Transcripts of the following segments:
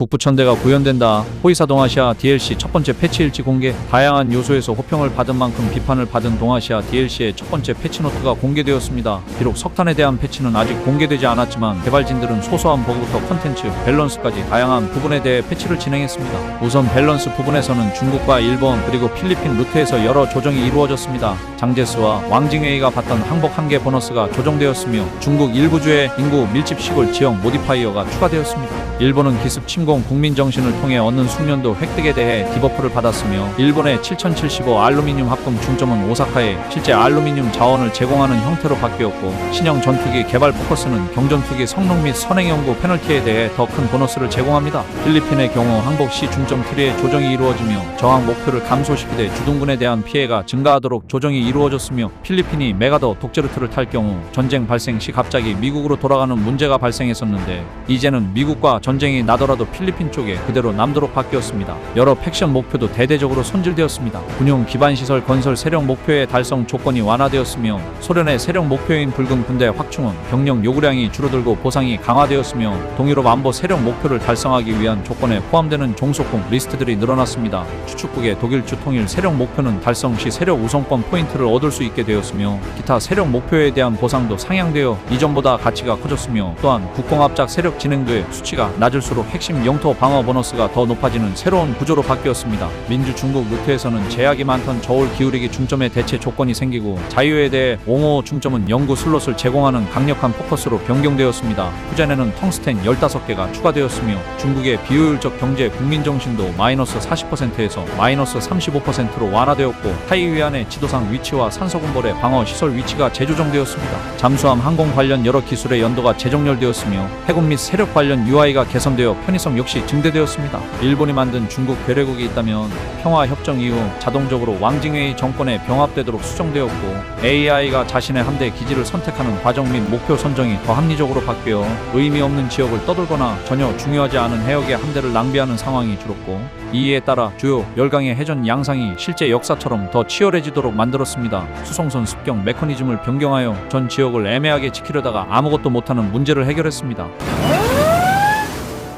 북부천대가 구현된다. 호위사 동아시아 DLC 첫 번째 패치 일지 공개. 다양한 요소에서 호평을 받은 만큼 비판을 받은 동아시아 DLC의 첫 번째 패치 노트가 공개되었습니다. 비록 석탄에 대한 패치는 아직 공개되지 않았지만 개발진들은 소소한 버그부터 컨텐츠, 밸런스까지 다양한 부분에 대해 패치를 진행했습니다. 우선 밸런스 부분에서는 중국과 일본 그리고 필리핀 루트에서 여러 조정이 이루어졌습니다. 장제스와 왕징웨이가 받던 항복 한 개 보너스가 조정되었으며 중국 일부 주의 인구 밀집 시골 지역 모디파이어가 추가되었습니다. 일본은 기습 침공 국민 정신을 통해 얻는 숙련도 획득에 대해 디버프를 받았으며 일본의 7075 알루미늄 합금 중점은 오사카에 실제 알루미늄 자원을 제공하는 형태로 바뀌었고 신형 전투기 개발 포커스는 경전투기 성능 및 선행 연구 페널티에 대해 더 큰 보너스를 제공합니다. 필리핀의 경우 항복 시 중점 트리의 조정이 이루어지며 저항 목표를 감소시키되 주둔군에 대한 피해가 증가하도록 조정이 이루어졌으며 필리핀이 메가더 독재루트를 탈 경우 전쟁 발생 시 갑자기 미국으로 돌아가는 문제가 발생했었는데 이제는 미국과 전쟁이 나더라도 필리핀 쪽에 그대로 남도록 바뀌었습니다. 여러 팩션 목표도 대대적으로 손질되었습니다. 군용 기반 시설 건설 세력 목표의 달성 조건이 완화되었으며 소련의 세력 목표인 붉은 군대 확충은 병력 요구량이 줄어들고 보상이 강화되었으며 동유럽 안보 세력 목표를 달성하기 위한 조건에 포함되는 종속공 리스트들이 늘어났습니다. 추축국의 독일 주 통일 세력 목표는 달성 시 세력 우선권 포인트를 얻을 수 있게 되었으며 기타 세력 목표에 대한 보상도 상향되어 이전보다 가치가 커졌으며 또한 국공합작 세력 진행도의 수치가 낮을수록 핵심 영토 방어 보너스가 더 높아지는 새로운 구조로 바뀌었습니다. 민주 중국 루트에서는 제약이 많던 저울 기울이기 중점의 대체 조건이 생기고 자유에 대해 옹호 중점은 연구 슬롯을 제공하는 강력한 포커스로 변경되었습니다. 후전에는 텅스텐 15개가 추가되었으며 중국의 비효율적 경제 국민 정신도 마이너스 40%에서 마이너스 35%로 완화되었고 타이위안의 지도상 위치와 산소군벌의 방어 시설 위치가 재조정되었습니다. 잠수함 항공 관련 여러 기술의 연도가 재정렬되었으며 해군 및 세력 관련 UI가 개선되어 편의성 역시 증대되었습니다. 일본이 만든 중국 괴뢰국이 있다면 평화 협정 이후 자동적으로 왕징웨이 정권에 병합되도록 수정되었고 AI가 자신의 함대 기지를 선택하는 과정 및 목표 선정이 더 합리적으로 바뀌어 의미 없는 지역을 떠돌거나 전혀 중요하지 않은 해역의 함대를 낭비하는 상황이 줄었고 이에 따라 주요 열강의 해전 양상이 실제 역사처럼 더 치열해지도록 만들었습니다. 수송선 습경 메커니즘을 변경하여 전 지역을 애매하게 지키려다가 아무것도 못하는 문제를 해결했습니다.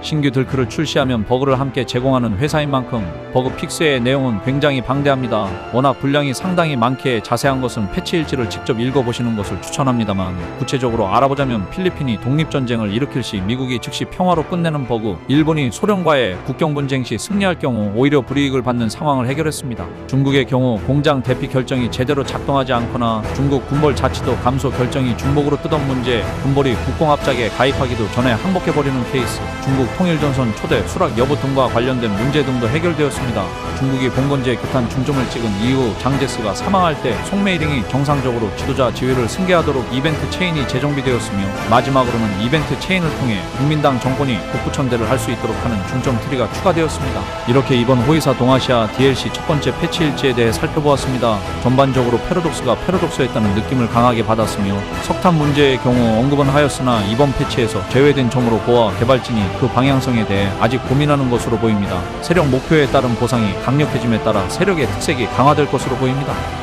신규 들크를 출시하면 버그를 함께 제공하는 회사인 만큼 버그 픽스의 내용은 굉장히 방대합니다. 워낙 분량이 상당히 많기에 자세한 것은 패치 일지를 직접 읽어보시는 것을 추천합니다만 구체적으로 알아보자면 필리핀이 독립전쟁을 일으킬 시 미국이 즉시 평화로 끝내는 버그 일본이 소련과의 국경 분쟁 시 승리할 경우 오히려 불이익을 받는 상황을 해결했습니다. 중국의 경우 공장 대피 결정이 제대로 작동하지 않거나 중국 군벌 자치도 감소 결정이 중복으로 뜨던 문제 군벌이 국공합작에 가입하기도 전에 항복해버리는 케이스 중국 통일전선 초대 수락 여부 등과 관련된 문제 등도 해결되었습니다. 중국이 봉건제 규탄 중점을 찍은 이후 장제스가 사망할 때 송메이링이 정상적으로 지도자 지위를 승계하도록 이벤트 체인이 재정비되었으며 마지막으로는 이벤트 체인을 통해 국민당 정권이 북부천대를 할 수 있도록 하는 중점 트리가 추가되었습니다. 이렇게 이번 호위사 동아시아 DLC 첫 번째 패치 일지에 대해 살펴보았습니다. 전반적으로 패러독스가 패러독스였다는 느낌을 강하게 받았으며 석탄 문제의 경우 언급은 하였으나 이번 패치에서 제외된 점으로 보아 개발진이 그 방향성에 대해 아직 고민하는 것으로 보입니다. 세력 목표에 따른 보상이 강력해짐에 따라 세력의 특색이 강화될 것으로 보입니다.